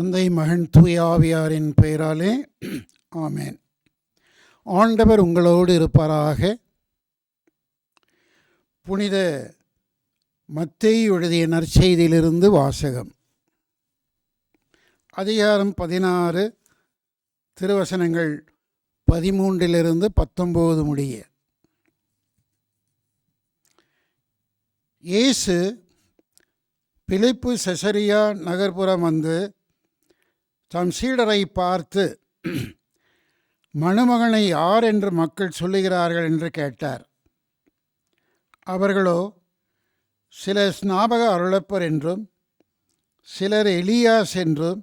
தந்தை மகன் தூயாவியாரின் பெயராலே ஆமேன். ஆண்டவர் உங்களோடு இருப்பாராக. புனித மத்தேயு எழுதிய நற்செய்தியிலிருந்து வாசகம். அதிகாரம் பதினாறு திருவசனங்கள் பதிமூன்றிலிருந்து பத்தொம்போது முடிய. இயேசு பிலிப்பு செசரியா நகர்ப்புறம் வந்து தம் சீடரை பார்த்து மணமகனை யார் என்று மக்கள் சொல்லுகிறார்கள்? என்று கேட்டார். அவர்களோ சிலர் ஸ்நாபக அருளப்பர் என்றும் சிலர் எலியாஸ் என்றும்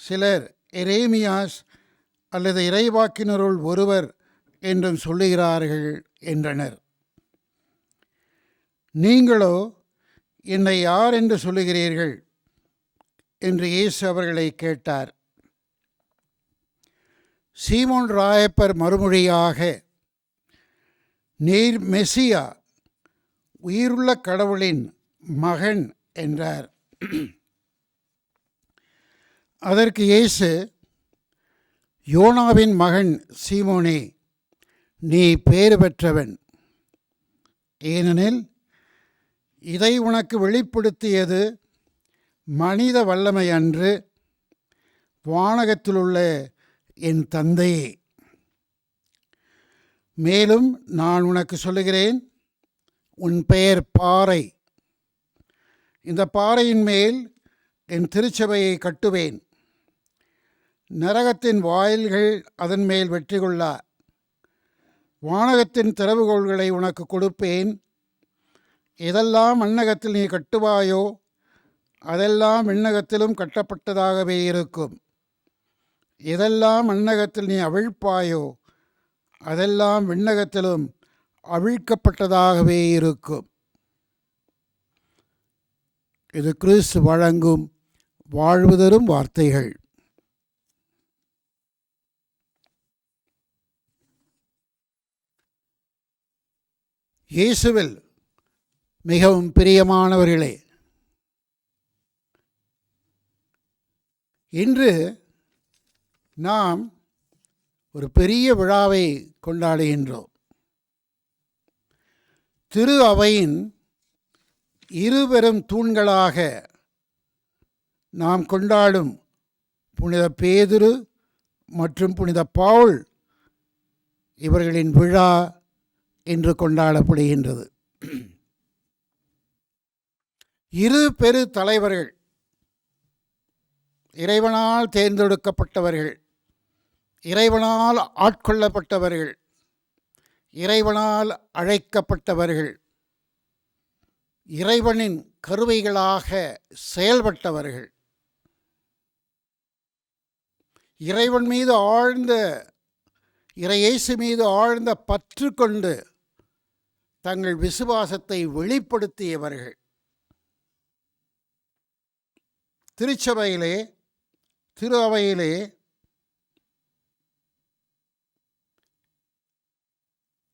சிலர் எரேமியாஸ் அல்லது இறைவாக்கினருள் ஒருவர் என்றும் சொல்லுகிறார்கள் என்றனர். நீங்களோ என்னை யார் என்று சொல்லுகிறீர்கள்? என்று இயேசு அவர்களை கேட்டார். சீமோன் ராயப்பர் மறுமொழியாக நீர் மெசியா உயிருள்ள கடவுளின் மகன் என்றார். அதற்கு இயேசு யோனாவின் மகன் சீமோனே நீ பேறு பெற்றவன். ஏனெனில் இதை உனக்கு வெளிப்படுத்தியது மனித வல்லமை அன்று வானகத்திலுள்ள என் தந்தையே. மேலும் நான் உனக்கு சொல்லுகிறேன் உன் பெயர் பாறை. இந்த பாறையின் மேல் என் திருச்சபையை கட்டுவேன். நரகத்தின் வாயில்கள் அதன் மேல் வெற்றி கொள்ளா. வானகத்தின் திறவுகோள்களை உனக்கு கொடுப்பேன். எதெல்லாம் மண்ணகத்தில் நீ கட்டுவாயோ அதெல்லாம் விண்ணகத்திலும் கட்டப்பட்டதாகவே இருக்கும். எதெல்லாம் மண்ணகத்தில் நீ அவிழ்ப்பாயோ அதெல்லாம் விண்ணகத்திலும் அவிழ்க்கப்பட்டதாகவே இருக்கும். இது கிறிஸ்து வழங்கும் வாழ்வு தரும் வார்த்தைகள். இயேசுவில் மிகவும் பிரியமானவர்களே இன்று நாம் ஒரு பெரிய விழாவை கொண்டாடுகின்றோம். திரு அவையின் இருபெரும் தூண்களாக நாம் கொண்டாடும் புனித பேதுரு மற்றும் புனித பவுல் இவர்களின் விழா என்று கொண்டாடப்படுகின்றது. இரு பெரு தலைவர்கள் இறைவனால் தேர்ந்தெடுக்கப்பட்டவர்கள் இறைவனால் ஆட்கொள்ளப்பட்டவர்கள் இறைவனால் அழைக்கப்பட்டவர்கள் இறைவனின் கருவைகளாக செயல்பட்டவர்கள். இறைவன் மீது ஆழ்ந்த இறையேசு மீது ஆழ்ந்த பற்று கொண்டு தங்கள் விசுவாசத்தை வெளிப்படுத்தியவர்கள். திருச்சபையிலே திரு அவையிலே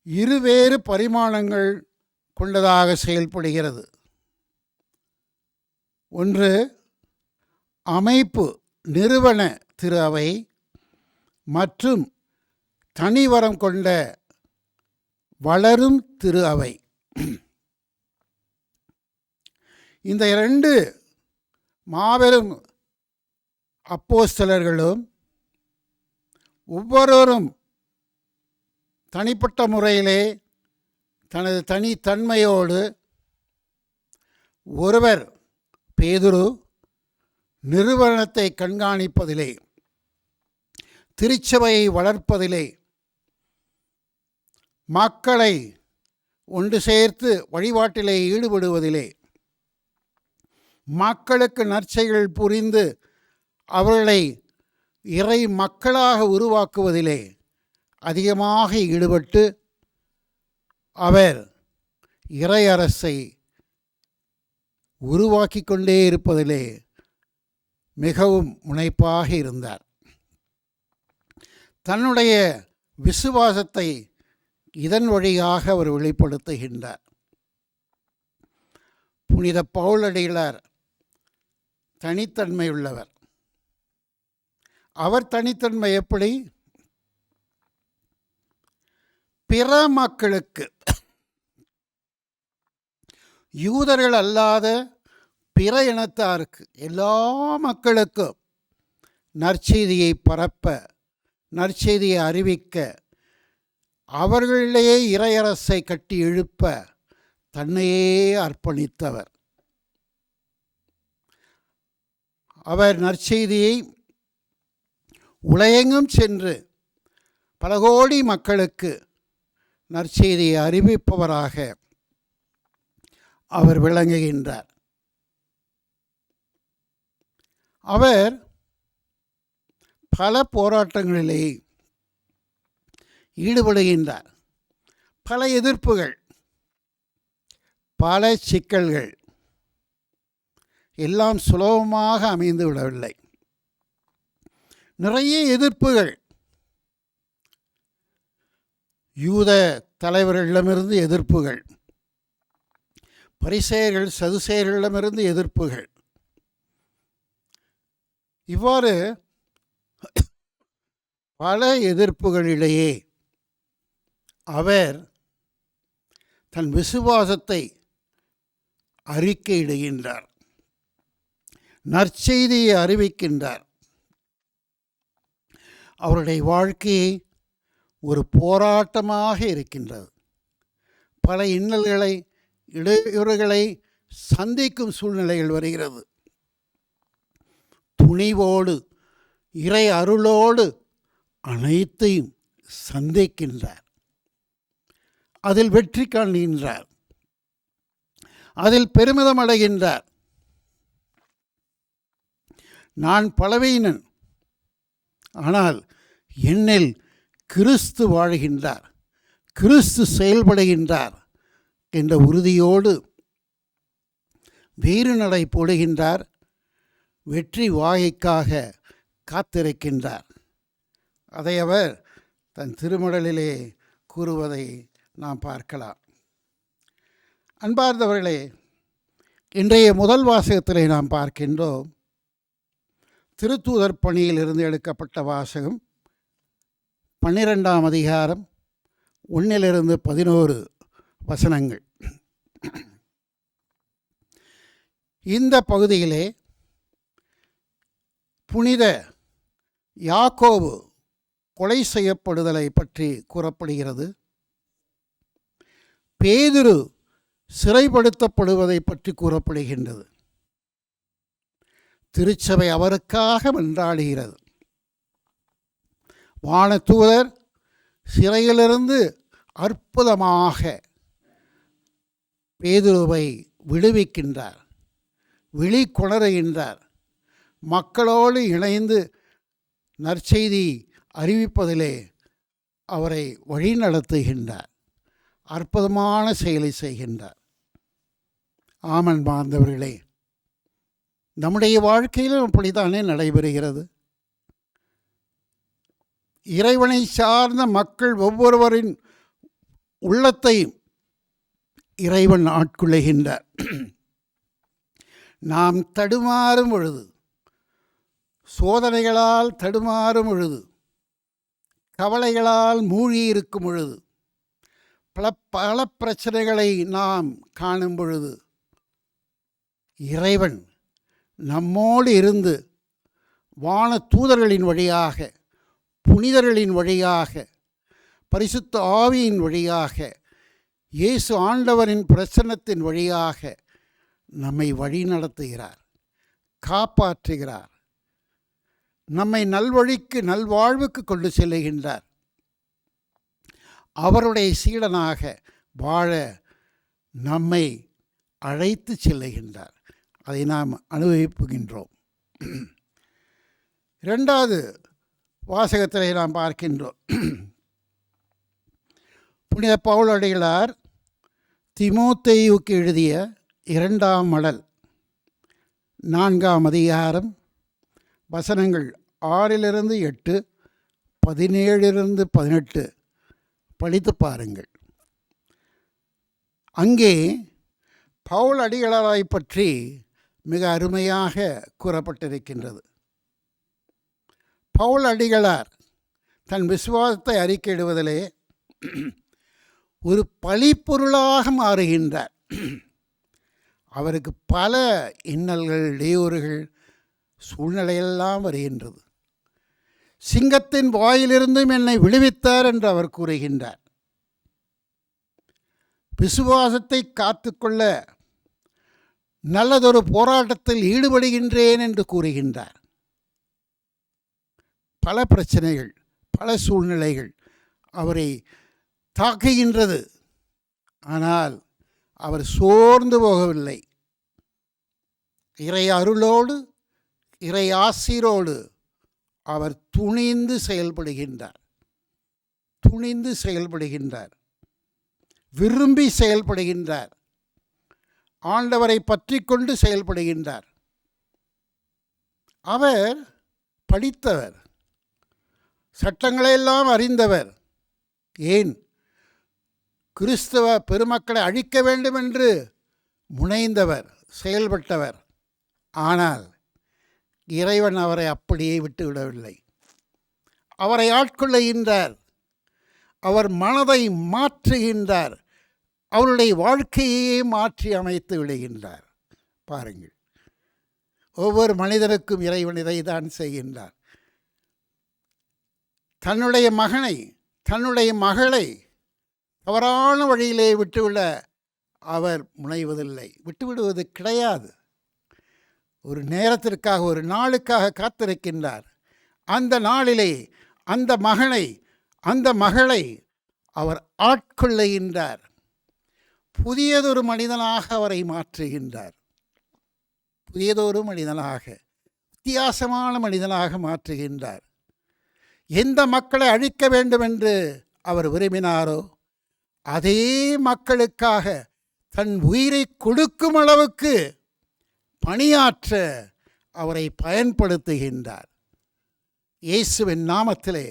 இருவேறு பரிமாணங்கள் கொண்டதாக செயல்படுகிறது. ஒன்று அமைப்பு நிறுவன திரு அவை மற்றும் தனிவரம் கொண்ட வளரும் திரு அவை. இந்த இரண்டு மாபெரும் அப்போஸ்தலர்களும் ஒவ்வொருவரும் தனிப்பட்ட முறையிலே தனது தனித்தன்மையோடு ஒருவர் பேதுரு நிறுவனத்தை கண்காணிப்பதிலே திருச்சபையை வளர்ப்பதிலே மக்களை ஒன்று சேர்த்து வழிபாட்டிலே ஈடுபடுவதிலே மக்களுக்கு நற்செயல் புரிந்து அவர்களை இறை மக்களாக உருவாக்குவதிலே அதிகமாக ஈடுபட்டு அவர் இறையரசை உருவாக்கி கொண்டே இருப்பதிலே மிகவும் முனைப்பாக இருந்தார். தன்னுடைய விசுவாசத்தை இதன் வழியாக அவர் வெளிப்படுத்துகின்றார். புனித பவுலடிகளார் தனித்தன்மையுள்ளவர். அவர் தனித்தன்மை எப்படி? பிற மக்களுக்கு. யூதர்கள் அல்லாத பிற இனத்தாருக்கு எல்லா மக்களுக்கும் நற்செய்தியை பரப்ப நற்செய்தியை அறிவிக்க அவர்களிலேயே இறையரசை கட்டி எழுப்ப தன்னையே அர்ப்பணித்தவர். அவர் நற்செய்தியை உலகெங்கும் சென்று பல கோடி மக்களுக்கு நற்செய்தியை அறிவிப்பவராக அவர் விளங்குகின்றார். அவர் பல போராட்டங்களிலே ஈடுபடுகின்றார். பல எதிர்ப்புகள் பல சிக்கல்கள் எல்லாம் சுலபமாக அமைந்து விடவில்லை. நிறைய எதிர்ப்புகள். யூத தலைவர்களிடமிருந்து எதிர்ப்புகள். பரிசெயர்கள் சதுசெயர்களிடமிருந்து எதிர்ப்புகள். இவ்வாறு பல எதிர்ப்புகளிடையே அவர் தன் விசுவாசத்தை அறிக்கையிடுகின்றார். நற்செய்தியை அறிவிக்கின்றார். அவருடைய வாழ்க்கையை ஒரு போராட்டமாக இருக்கின்றது. பல இன்னல்களை இடையூறுகளை சந்திக்கும் சூழ்நிலைகள் வருகிறது. துணிவோடு இறை அருளோடு அனைத்தையும் சந்திக்கின்றார். அதில் வெற்றி காண்கின்றார். அதில் பெருமிதம் அடைகின்றார். நான் பலவீனன். ஆனால் என்னில் கிறிஸ்து வாழ்கின்றார் கிறிஸ்து செயல்படுகின்றார் என்ற உறுதியோடு வீறு நடை போடுகின்றார் வெற்றி வாகைக்காக காத்திருக்கின்றார். அதை அவர் தன் திருமடலிலே கூறுவதை நாம் பார்க்கலாம். அன்பார்ந்தவர்களே இன்றைய முதல் வாசகத்திலே நாம் பார்க்கின்றோம் திருத்தூதர் பணியிலிருந்து எடுக்கப்பட்ட வாசகம் பன்னிரெண்டாம் அதிகாரம் ஒன்னிலிருந்து பதினோரு வசனங்கள். இந்த பகுதியிலே புனித யாக்கோபு கொலை செய்யப்படுதலை பற்றி கூறப்படுகிறது. பேதுரு சிறைப்படுத்தப்படுவதை பற்றி கூறப்படுகின்றது. திருச்சபை அவருக்காக மன்றாடுகிறது. வானத்தூதர் சிறையிலிருந்து அற்புதமாக பேதுருவை விடுவிக்கின்றார் விழிக்கொணருகின்றார் மக்களோடு இணைந்து நற்செய்தி அறிவிப்பதிலே அவரை வழிநடத்துகின்றார் அற்புதமான செயலை செய்கின்றார். ஆமன் பாந்தவர்களே நம்முடைய வாழ்க்கையிலும் அப்படித்தானே நடைபெறுகிறது? இறைவனை சார்ந்த மக்கள் ஒவ்வொருவரின் உள்ளத்தையும் இறைவன் ஆட்கொள்ளுகின்றார். நாம் தடுமாறும் பொழுது சோதனைகளால் தடுமாறும் பொழுது கவலைகளால் மூழ்கி இருக்கும் பொழுது பல பல பிரச்சனைகளை நாம் காணும் பொழுது இறைவன் நம்மோடு இருந்து வான தூதர்களின் வழியாக புனிதர்களின் வழியாக பரிசுத்த ஆவியின் வழியாக இயேசு ஆண்டவரின் பிரசன்னத்தின் வழியாக நம்மை வழி நடத்துகிறார் காப்பாற்றுகிறார். நம்மை நல்வழிக்கு நல்வாழ்வுக்கு கொண்டு செல்லுகின்றார். அவருடைய சீடனாக வாழ நம்மை அழைத்து செல்லுகின்றார். அதை நாம் அனுபவிப்புகின்றோம். இரண்டாவது வாசகத்திலே நாம் பார்க்கின்றோம். புனித பவுலடிகளார் திமோத்தேயுக்கு எழுதிய இரண்டாம் மடல் நான்காம் அதிகாரம் வசனங்கள் ஆறிலிருந்து எட்டு பதினேழிலிருந்து பதினெட்டு. படித்து பாருங்கள். அங்கே பவுல் அடிகளாராய் பற்றி மிக அருமையாக கூறப்பட்டிருக்கின்றது. பவுல் அடிகளார் தன் விசுவாசத்தை அறிக்கையிடுவதிலே ஒரு பழிப்பொருளாக மாறுகின்றார். அவருக்கு பல இன்னல்கள் இடையூறுகள் சூழ்நிலையெல்லாம் வருகின்றது. சிங்கத்தின் வாயிலிருந்தும் என்னை விடுவித்தார் என்று அவர் கூறுகின்றார். விசுவாசத்தை காத்துக்கொள்ள நல்லதொரு போராட்டத்தில் ஈடுபடுகின்றேன் என்று கூறுகின்றார். பல பிரச்சனைகள் பல சூழ்நிலைகள் அவரை தாக்குகின்றது. ஆனால் அவர் சோர்ந்து போகவில்லை. இறை அருளோடு இறை ஆசிரோடு அவர் துணிந்து செயல்படுகின்றார். துணிந்து செயல்படுகின்றார். விரும்பி செயல்படுகின்றார். ஆண்டவரை பற்றி கொண்டு செயல்படுகின்றார். அவர் படித்தவர். சட்டங்களையெல்லாம் அறிந்தவர். ஏன்? கிறிஸ்தவ பெருமக்களை அழிக்க வேண்டும் என்று முனைந்தவர் செயல்பட்டவர். ஆனால் இறைவன் அவரை அப்படியே விட்டுவிடவில்லை. அவரை ஆட்கொள்ளுகின்றார். அவர் மனதை மாற்றுகின்றார். அவருடைய வாழ்க்கையே மாற்றி அமைத்து விடுகின்றார். பாருங்கள். ஒவ்வொரு மனிதனுக்கும் இறைவன் இதை தான் செய்கின்றார். தன்னுடைய மகனை தன்னுடைய மகளை தவறான வழியிலே விட்டுவிட அவர் முனைவதில்லை. விட்டுவிடுவது கிடையாது. ஒரு நேரத்திற்காக ஒரு நாளுக்காக காத்திருக்கின்றார். அந்த நாளிலே அந்த மகனை அந்த மகளை அவர் ஆட்கொள்ளுகின்றார். புதியதொரு மனிதனாக அவரை மாற்றுகின்றார். புதியதொரு மனிதனாக வித்தியாசமான மனிதனாக மாற்றுகின்றார். எந்த மக்களை அழிக்க வேண்டும் என்று அவர் விரும்பினாரோ அதே மக்களுக்காக தன் உயிரை கொடுக்கும் அளவுக்கு பணியாற்ற அவரை பயன்படுத்துகின்றார். இயேசுவின் நாமத்திலே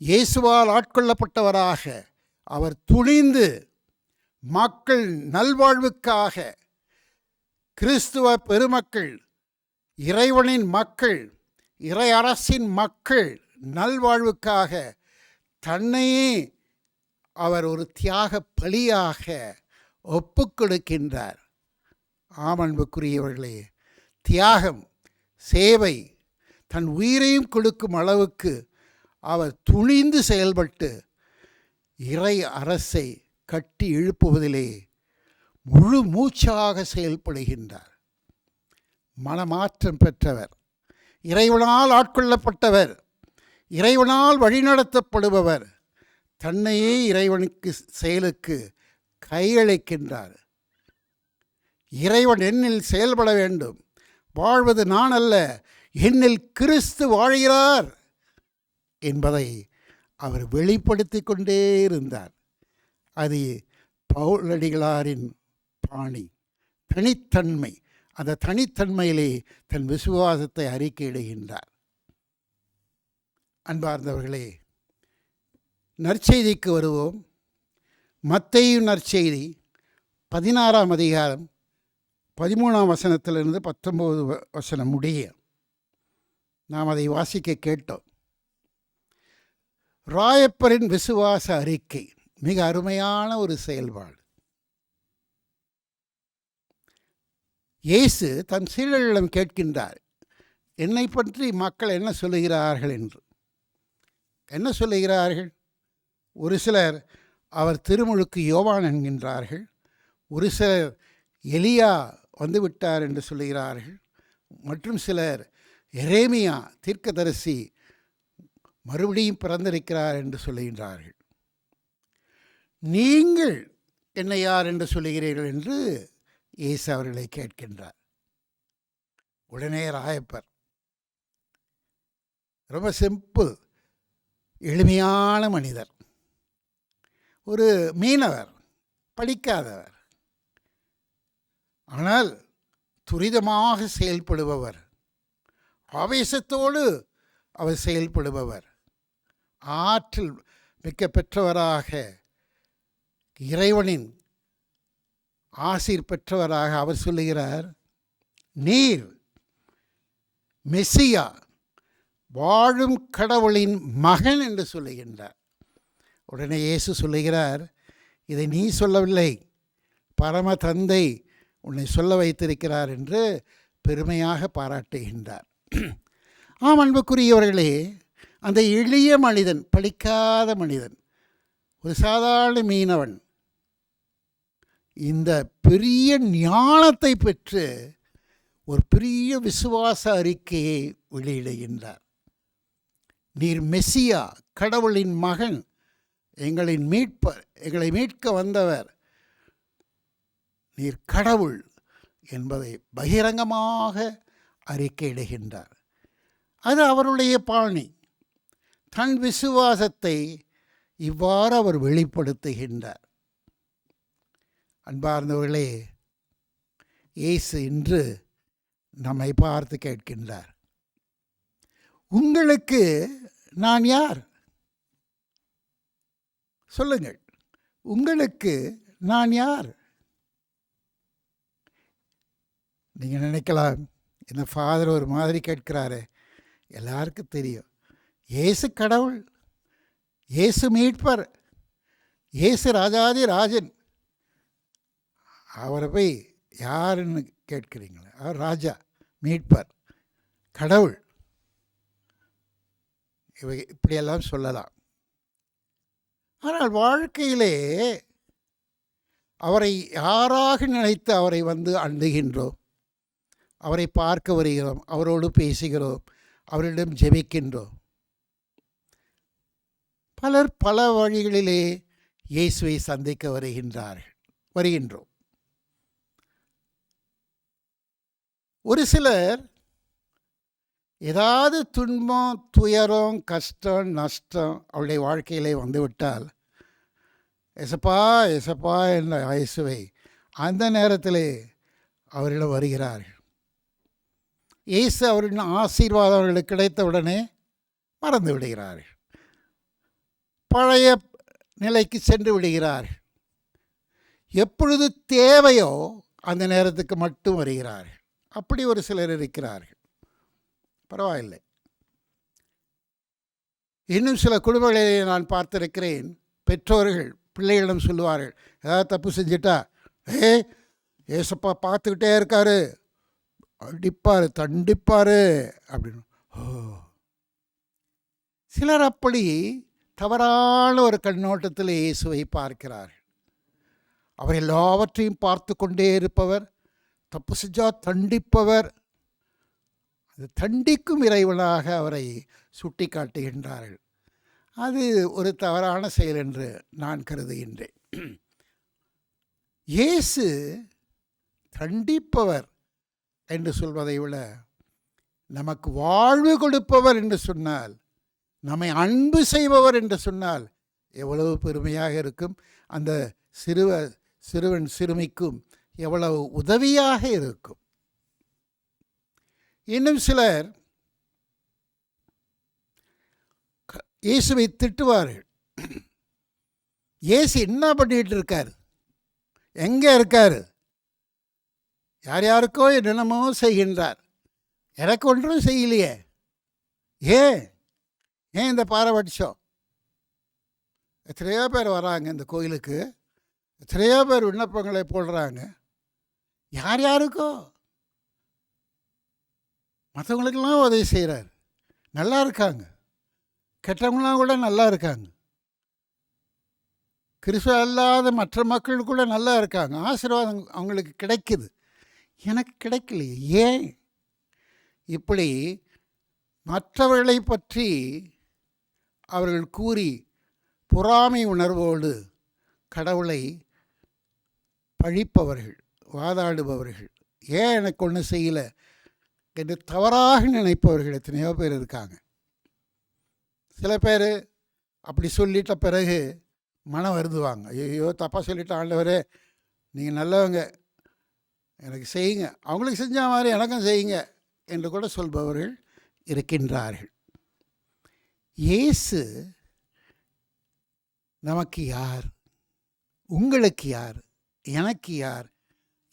இயேசுவால் ஆட்கொள்ளப்பட்டவராக அவர் துணிந்து மக்கள் நல்வாழ்வுக்காக கிறிஸ்துவ பெருமக்கள் இறைவனின் மக்கள் இறை அரசின் மக்கள் நல்வாழ்வுக்காக தன்னையே அவர் ஒரு தியாக பலியாக ஒப்பு கொடுக்கின்றார் ஆமன்புக்குரியவர்களே தியாகம் சேவை தன் உயிரையும் கொடுக்கும் அளவுக்கு அவர் துணிந்து செயல்பட்டு இறை அரசை கட்டி எழுப்புவதிலே முழு மூச்சாக செயல்படுகின்றார். மனமாற்றம் பெற்றவர். இறைவனால் ஆட்கொள்ளப்பட்டவர். இறைவனால் வழிநடத்தப்படுபவர். தன்னையே இறைவனுக்கு செயலுக்கு கையளிக்கின்றார். இறைவன் என்னில் செயல்பட வேண்டும். வாழ்வது நான் அல்ல என்னில் கிறிஸ்து வாழ்கிறார் என்பதை அவர் வெளிப்படுத்தி கொண்டே இருந்தார். அது பவுலடிகளாரின் பாணி தனித்தன்மை. அந்த தனித்தன்மையிலே தன் விசுவாசத்தை அறிக்கையிடுகின்றார். அன்பார்ந்தவர்களே நற்செய்திக்கு வருவோம். மத்தையும் நற்செய்தி பதினாறாம் அதிகாரம் பதிமூணாம் வசனத்திலிருந்து பத்தொம்போது வசனம் முடிய நாம் அதை வாசிக்க கேட்டோம். ராயப்பரின் விசுவாச அறிக்கை. மிக அருமையான ஒரு செயல்பாடு. இயேசு தன் சீடர்களிடம் கேட்கின்றார் என்னை பற்றி மக்கள் என்ன சொல்லுகிறார்கள் என்று? என்ன சொல்லுகிறார்கள்? ஒரு சிலர் அவர் திருமுழுக்கு யோவான் என்கின்றார்கள். ஒரு சிலர் எலியா வந்துவிட்டார் என்று சொல்லுகிறார்கள். மற்றும் சிலர் எரேமியா தீர்க்கதரிசி மறுபடியும் பிறந்திருக்கிறார் என்று சொல்லுகின்றார்கள். நீங்கள் என்னை யார் என்று சொல்லுகிறீர்கள் என்று இயேசு அவர்களை கேட்கின்றார். உடனே ராயப்பர் ரொம்ப சிம்பிள் எளிமையான மனிதர். ஒரு மீனவர் படிக்காதவர். ஆனால் துரிதமாக செயல்படுபவர். ஆவேசத்தோடு அவர் செயல்படுபவர். ஆற்றல் மிக்க பெற்றவராக இறைவனின் ஆசீர் பெற்றவராக அவர் சொல்லுகிறார் நீர் மெஸ்ஸியா வாழும் கடவுளின் மகன் என்று சொல்லுகின்றார். உடனே இயேசு சொல்லுகிறார் இதை நீ சொல்லவில்லை. பரம தந்தை உன்னை சொல்ல வைத்திருக்கிறார் என்று பெருமையாக பாராட்டுகின்றார். ஆம் அன்புக்குரியவர்களே அந்த எளிய மனிதன் படிக்காத மனிதன் ஒரு சாதாரண மீனவன் இந்த பெரிய ஞானத்தை பெற்று ஒரு பெரிய விசுவாச அறிக்கையை வெளியிடுகின்றார். நீர் மெஸ்ஸியா கடவுளின் மகன் எங்களின் மீட்பர் எங்களை மீட்க வந்தவர். நீர் கடவுள் என்பதை பகிரங்கமாக அறிக்கையிடுகின்றார். அது அவருடைய பாணி. தன் விசுவாசத்தை இவ்வாறு அவர் வெளிப்படுத்துகின்றார். அன்பார்ந்தவர்களே இயேசு இன்று நம்மை பார்த்து கேட்கின்றார். உங்களுக்கு நான் யார்? சொல்லுங்கள். உங்களுக்கு நான் யார்? நீங்கள் நினைக்கலாம் இந்த ஃபாதர் ஒரு மாதிரி கேட்கிறாரு. எல்லாருக்கும் தெரியும். இயேசு கடவுள் இயேசு மீட்பர் இயேசு ராஜாதி ராஜன். அவரை போய் யாருன்னு கேட்குறீங்களே? அவர் ராஜா மீட்பர் கடவுள். இவை இப்படியெல்லாம் சொல்லலாம். ஆனால் வாழ்க்கையிலே அவரை யாராக நினைத்து அவரை வந்து அண்டுகின்றோம்? அவரை பார்க்க வருகிறோம் அவரோடு பேசுகிறோம் அவரிடம் ஜெபிக்கின்றோம். பலர் பல வழிகளிலே இயேசுவை சந்திக்க வருகின்றார்கள் வருகின்றோம். ஒரு சிலர் ஏதாவது துன்பம் துயரம் கஷ்டம் நஷ்டம் அவருடைய வாழ்க்கையிலே வந்துவிட்டால் எசப்பா எசப்பா என்ற இயேசுவை அந்த நேரத்திலே அவரிடம் வருகிறார்கள். இயேசு அவரின் ஆசீர்வாதம் அவர்களுக்கு கிடைத்தவுடனே மறந்து விடுகிறார்கள். பழைய நிலைக்கு சென்று விடுகிறார்கள். எப்பொழுது தேவையோ அந்த நேரத்துக்கு மட்டும் வருகிறார்கள். அப்படி ஒரு சிலர் இருக்கிறார்கள். பரவாயில்லை. இன்னும் சில குடும்பங்களிலே நான் பார்த்திருக்கிறேன். பெற்றோர்கள் பிள்ளைகளிடம் சொல்லுவார்கள் ஏதாவது தப்பு செஞ்சிட்டா ஏ ஏசப்பா பார்த்துக்கிட்டே இருக்காரு. அடிப்பார் தண்டிப்பார். அப்படின்னு. ஓ. சிலர் அப்படி தவறான ஒரு கண்ணோட்டத்தில் இயேசுவை பார்க்கிறார்கள். அவர் எல்லாவற்றையும் பார்த்து கொண்டே இருப்பவர் தப்பு செஞ்சால் தண்டிப்பவர். அது தண்டிக்கும் இறைவனாக அவரை சுட்டி காட்டுகின்றார்கள் அது ஒரு தவறான செயல் என்று நான் கருதுகின்றேன். இயேசு தண்டிப்பவர் என்று சொல்வதை விட நமக்கு வாழ்வு கொடுப்பவர் என்று சொன்னால் நம்மை அன்பு செய்பவர் என்று சொன்னால் எவ்வளவு பெருமையாக இருக்கும். அந்த சிறுவ சிறுவன் சிறுமிக்கும் எவ்வளவு உதவியாக இருக்கும். இன்னும் சிலர் இயேசுவை திட்டுவார்கள். இயேசு என்ன பண்ணிகிட்டு இருக்கார்? எங்கே இருக்கார்? யார் யாருக்கோ என்னென்னமோ செய்கின்றார். எனக்கு ஒன்றும் செய்யலையே. ஏன்? ஏன் இந்த பாரபட்சம் எத்தனையோ பேர் வராங்க இந்த கோயிலுக்கு. எத்தனையோ பேர் விண்ணப்பங்களை போடுறாங்க. யார் யாருக்கோ? மற்றவங்களுக்கெல்லாம் உதவி செய்கிறார் நல்லா இருக்காங்க. கெட்டவங்களாம் கூட நல்லா இருக்காங்க. கிறிஸ்துவ அல்லாத மற்ற மக்கள் கூட நல்லா இருக்காங்க. ஆசீர்வாதம் அவங்களுக்கு கிடைக்குது. எனக்கு கிடைக்கலையே. ஏன்? இப்படி மற்றவர்களை பற்றி அவர்கள் கூறி பொறாமை உணர்வோடு கடவுளை பழிப்பவர்கள். வாதாடுபவர்கள். ஏன் எனக்கு ஒன்றும் செய்யலை? என்று தவறாக நினைப்பவர்கள் எத்தனையோ பேர் இருக்காங்க. சில பேர் அப்படி சொல்லிட்ட பிறகு மனம் வருதுவாங்க ஐயோ தப்பாக சொல்லிட்ட ஆண்டவரே நீங்கள் நல்லவங்க. எனக்கு செய்யுங்க. அவங்களுக்கு செஞ்ச மாதிரி எனக்கும் செய்யுங்க என்று கூட சொல்பவர்கள் இருக்கின்றார்கள். இயேசு நமக்கு யார்? உங்களுக்கு யார்? எனக்கு யார்?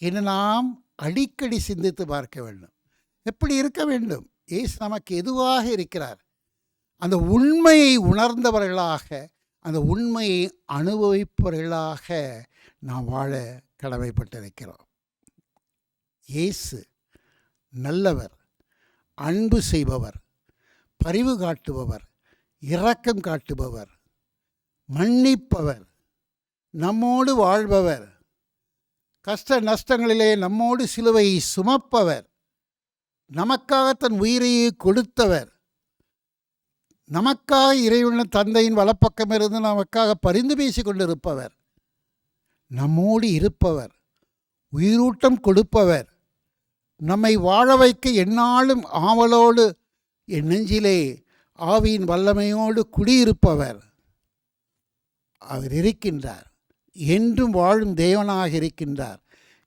என்று நாம் அடிக்கடி சிந்தித்து பார்க்க வேண்டும். எப்படி இருக்க வேண்டும்? ஏசு நமக்கு எதுவாக இருக்கிறார்? அந்த உண்மையை உணர்ந்தவர்களாக அந்த உண்மையை அனுபவிப்பவர்களாக நாம் வாழ கடமைப்பட்டிருக்கிறோம். இயேசு நல்லவர் அன்பு செய்பவர் பரிவு காட்டுபவர் இரக்கம் காட்டுபவர் மன்னிப்பவர் நம்மோடு வாழ்பவர். கஷ்ட நஷ்டங்களிலே நம்மோடு சிலுவை சுமப்பவர். நமக்காக தன் உயிரையே கொடுத்தவர். நமக்காக இறைவன தந்தையின் வலப்பக்கமிருந்து நமக்காக பரிந்து பேசி கொண்டிருப்பவர். நம்மோடு இருப்பவர். உயிரூட்டம் கொடுப்பவர். நம்மை வாழ வைக்க எந்நாளும் ஆவலோடு என் நெஞ்சிலே ஆவியின் வல்லமையோடு குடியிருப்பவர். அவர் இருக்கின்றார். என்றும் வாழும் தேவனாக இருக்கின்றார்.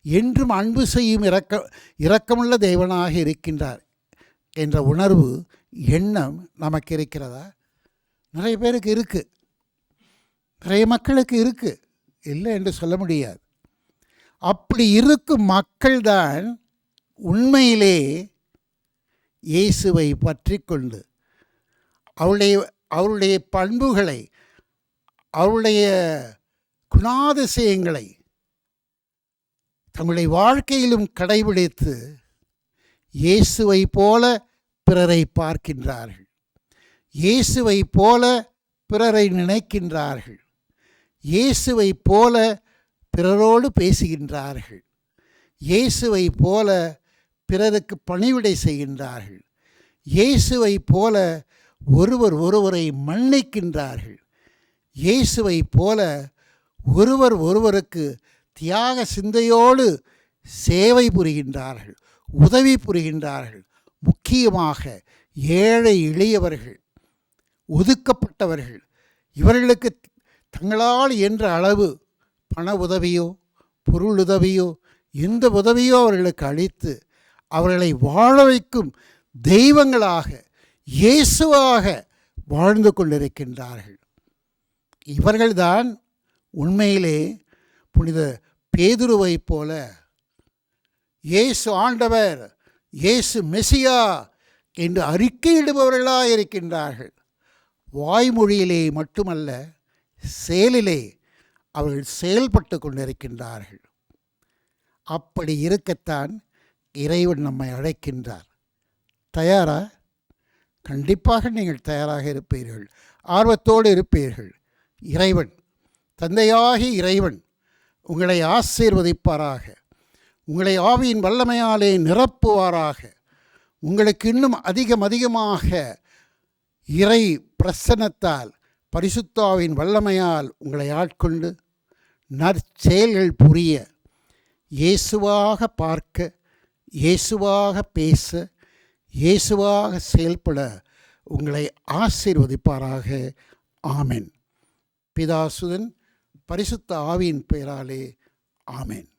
என்றும் அன்பு செய்யும் இரக்க இரக்கமுள்ள தேவனாக இருக்கின்றார் என்ற உணர்வு எண்ணம் நமக்கு இருக்கிறதா? நிறைய பேருக்கு இருக்குது நிறைய மக்களுக்கு இருக்குது இல்லை என்று சொல்ல முடியாது. அப்படி இருக்கும் மக்கள்தான் உண்மையிலே இயேசுவை பற்றி கொண்டு அவருடைய அவருடைய பண்புகளை அவருடைய குணாதிசயங்களை தங்களுடைய வாழ்க்கையிலும் கடைபிடித்து இயேசுவை போல பிறரை பார்க்கின்றார்கள். இயேசுவை போல பிறரை நினைக்கின்றார்கள். இயேசுவை போல பிறரோடு பேசுகின்றார்கள். இயேசுவை போல பிறருக்கு பணிவிடை செய்கின்றார்கள். இயேசுவை போல ஒருவர் ஒருவரை மன்னிக்கின்றார்கள். இயேசுவை போல ஒருவர் ஒருவருக்கு தியாக சிந்தையோடு சேவை புரிகின்றார்கள் உதவி புரிகின்றார்கள். முக்கியமாக ஏழை எளியவர்கள் ஒதுக்கப்பட்டவர்கள் இவர்களுக்கு தங்களால் என்ற அளவு பண உதவியோ பொருள் உதவியோ எந்த உதவியோ அவர்களுக்கு அளித்து அவர்களை வாழ வைக்கும் தெய்வங்களாக இயேசுவாக வாழ்ந்து கொண்டிருக்கின்றார்கள். இவர்கள்தான் உண்மையிலே புனித பேதுருவைப் போல இயேசு ஆண்டவர் இயேசு மெசியா என்று அறிக்கையிடுபவர்களாக இருக்கின்றார்கள். வாய்மொழியிலே மட்டுமல்ல செயலிலே அவர்கள் செயல்பட்டு கொண்டிருக்கின்றார்கள். அப்படி இருக்கத்தான் இறைவன் நம்மை அழைக்கின்றார். தயாரா? கண்டிப்பாக நீங்கள் தயாராக இருப்பீர்கள். ஆர்வத்தோடு இருப்பீர்கள். இறைவன் தந்தையாகி இறைவன் உங்களை ஆசீர்வதிப்பாராக. உங்களை ஆவியின் வல்லமையாலே நிரப்புவாராக. உங்களுக்கு இன்னும் அதிகம் அதிகமாக இறை பிரசன்னத்தால் பரிசுத்தாவின் வல்லமையால் உங்களை ஆட்கொண்டு நற்செயல்கள் புரிய இயேசுவாக பார்க்க இயேசுவாக பேச இயேசுவாக செயல்பட உங்களை ஆசீர்வதிப்பாராக. ஆமென். பிதாசுதன் பரிசுத்த ஆவியின் பெயராலே ஆமேன்.